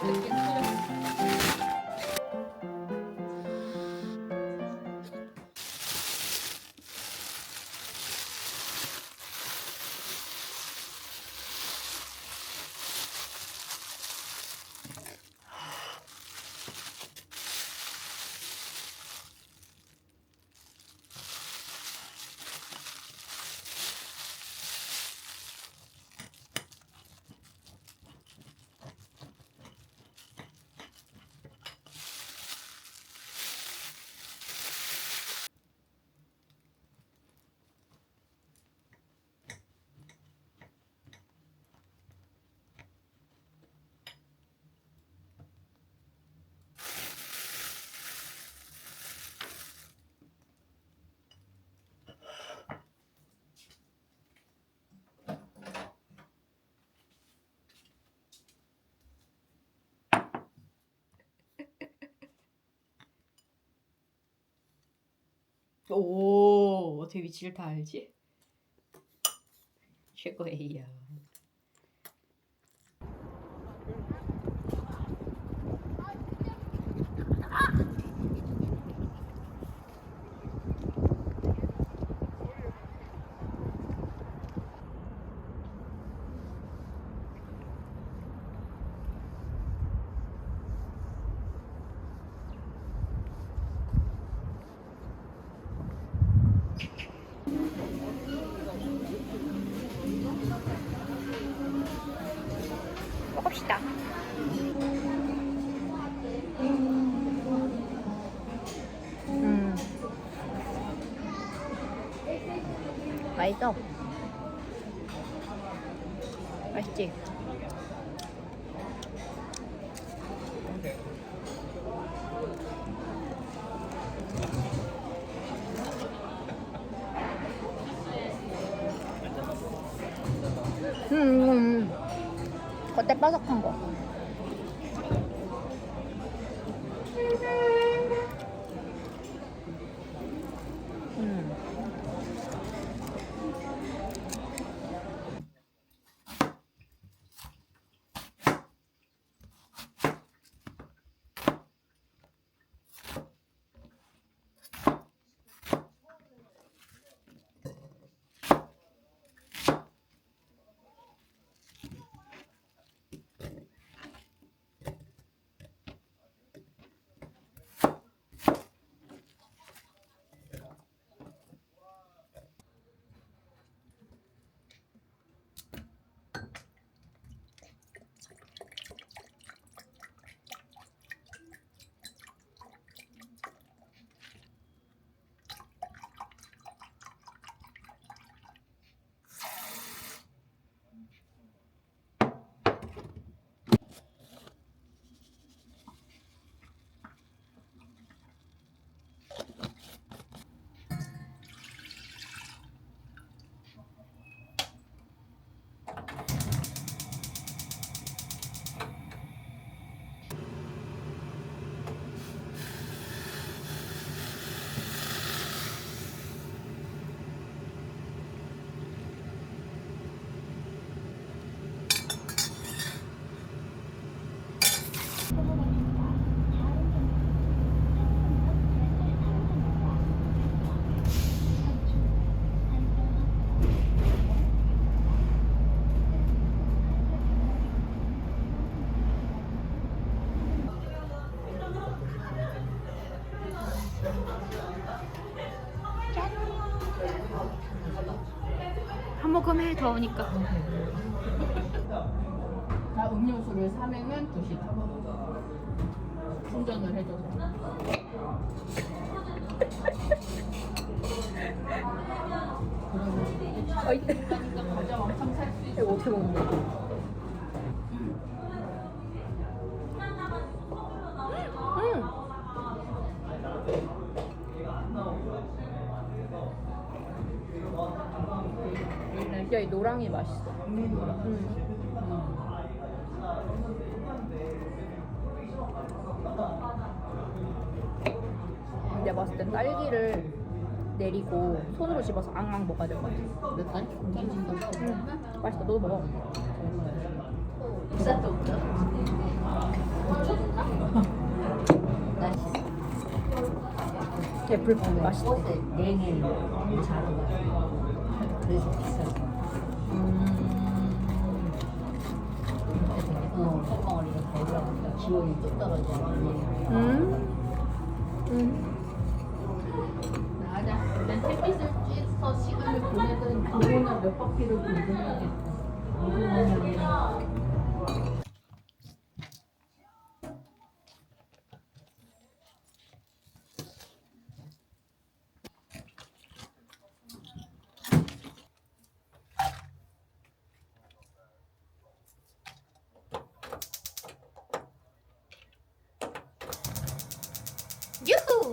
맛있게 뜯긴 틀렸어. 오, 어떻게 위치를 다 알지? 최고예요. 먹읍시다. 음. 맛있어. 맛있 겉에 바삭한 거. 더우니까. 자, 음료수를 사면은 2시 충전을 해줘서. 어이. 과자 왕창 살수 있어. 이거 어떻게 먹는 거야? 음. 야, 이 노랑이 맛있어. 음. 내가 봤을 땐 딸기를 내리고 손으로 집어서 앙앙 먹어야 될 것 같아. 내 다리 좀. 음, 맛있다. 너도 먹어. 비싼 쪽보다 애플 맛있대. 냉이 너무 잘한 거야. 그래서 비싸. 기온이 뚝 떨어져. 음. 음. 맞아. 난 햇빛을 쬐서 시간을 보내든 그거나 몇 바퀴를 돌든 해야겠다. 유후.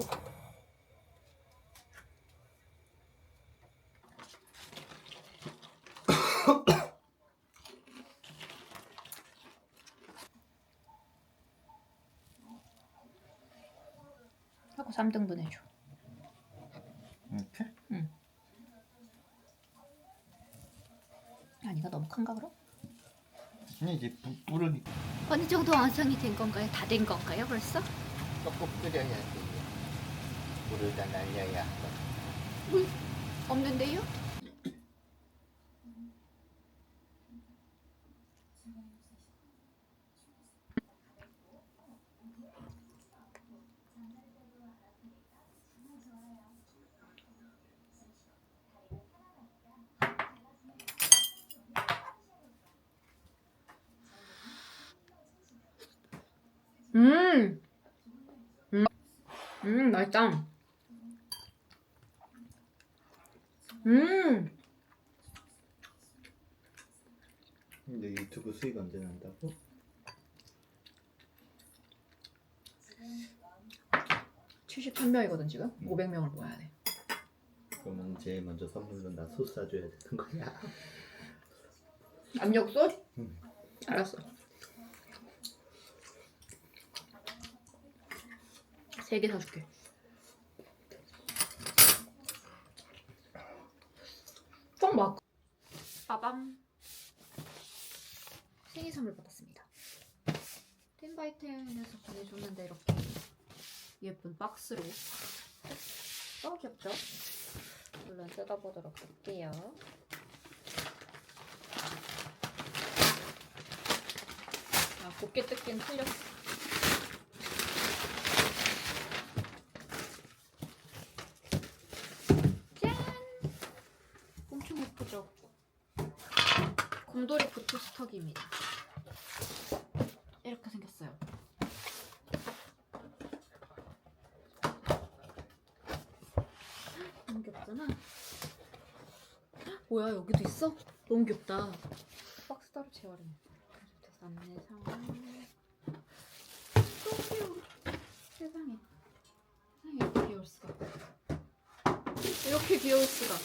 하고 3등분 해줘. 이렇게? 아니가 너무 큰가 그럼? 아니 이제 부, 불을 어느 정도 완성이 된 건가요? 다 된 건가요 벌써? 조금 끓여야 돼. 물을 다 날려야 없는데요? 음, 음, 음, 맛있다. 음, 근데 유튜브 수익 언제 난다고? 칠십명이거든 지금? 500명을 모아야 돼. 그러면 제일 먼저 선물로 나 소스 사줘야 되는 거야 압력솥? 응. 알았어. 세 개 사줄게. 총 막. 빠밤. 생일 선물 받았습니다. 텐바이텐에서 보내줬는데 이렇게 예쁜 박스로. 너무 귀엽죠? 물론 뜯어보도록 할게요. 아, 곱게 뜯긴 틀렸어. 짠! 엄청 예쁘죠? 곰돌이 부트스톡입니다. 이렇게 생겼어요. 너무 귀엽잖아. 뭐야, 여기도 있어? 너무 귀엽다. 박스 따로 재활용. 안내상 너무 귀여워 세상에 세상에 이렇게 귀여울 수가 이렇게 귀여울 수가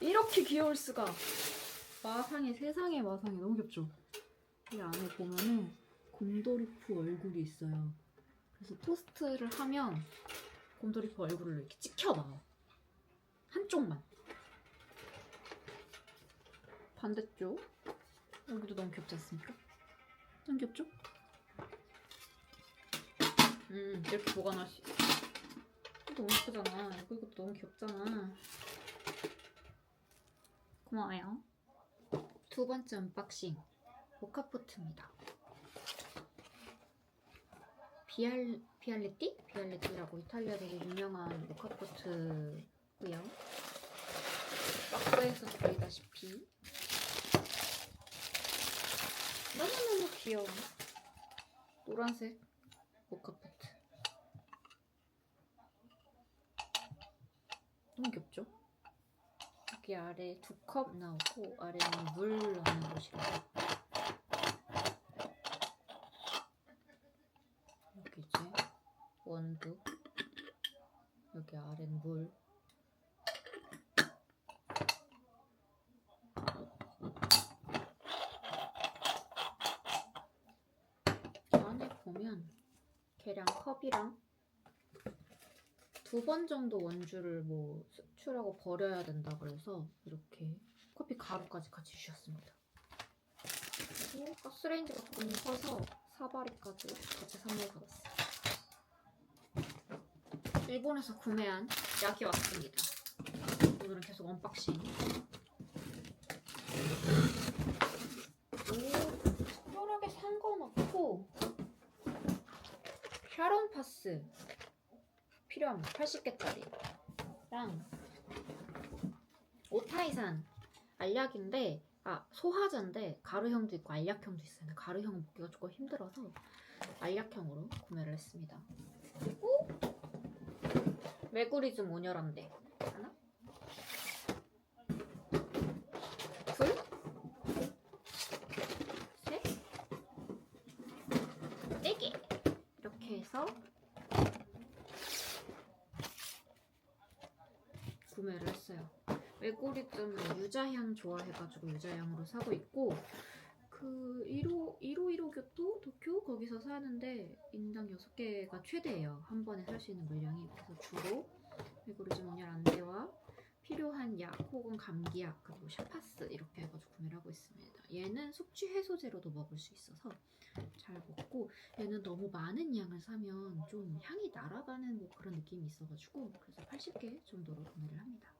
이렇게 귀여울 수가 마상에 세상에 마상에 너무 귀엽죠? 이 안에 보면은 곰돌이푸 얼굴이 있어요. 그래서 토스트를 하면 곰돌이푸 얼굴을 이렇게 찍혀놔요 한쪽만. 반대쪽. 여기도 너무 귀엽지 않습니까? 너무 귀엽죠? 음 이렇게 보관할 수 있어 너무 예쁘잖아. 이거 이것도 너무 귀엽잖아. 고마워요 두 번째 언박싱 모카포트입니다 비알, 비알레띠? 비알레띠라고 이탈리아 되게 유명한 모카포트고요 박스에서 보이다시피 너무너무 귀여운 노란색 모카포트 너무 귀엽죠? 여기 아래 두 컵 나오고 아래는 물 넣는 곳이래요. 여기 이제 원두 여기 아래는 물 안에 보면 계량 컵이랑 두 번 정도 원주를 뭐 수출하고 버려야 된다 그래서 이렇게 커피 가루까지 같이 주셨습니다. 그리고 가스레인지가 조금 커서 사바리까지 같이 선물 받았어요. 일본에서 구매한 약이 왔습니다. 오늘은 계속 언박싱. 오, 특별하게 산 건 없고 샤론 파스 필요합니다. 80개짜리랑 오타이산 알약인데 아 소화제인데 가루형도 있고 알약형도 있어요. 가루형은 먹기가 조금 힘들어서 알약형으로 구매를 했습니다. 그리고 메구리즘 온열한데 하나 둘 셋, 네 개. 이렇게 해서 구매를 했어요. 메구리즘은 유자향 좋아해가지고 유자향으로 사고 있고 그 1호 1호 1호 교토 도쿄 거기서 사는데 인당 6개가 최대예요. 한 번에 살 수 있는 물량이 그래서 주로 메구리즘 온열 안대와 필요한 약 혹은 감기약 그리고 샤파스 이렇게 해가지고 구매를 하고 있습니다. 얘는 숙취 해소제로도 먹을 수 있어서 잘 먹고 얘는 너무 많은 양을 사면 좀 향이 날아가는 뭐 그런 느낌이 있어가지고 그래서 80개 정도로 구매를 합니다.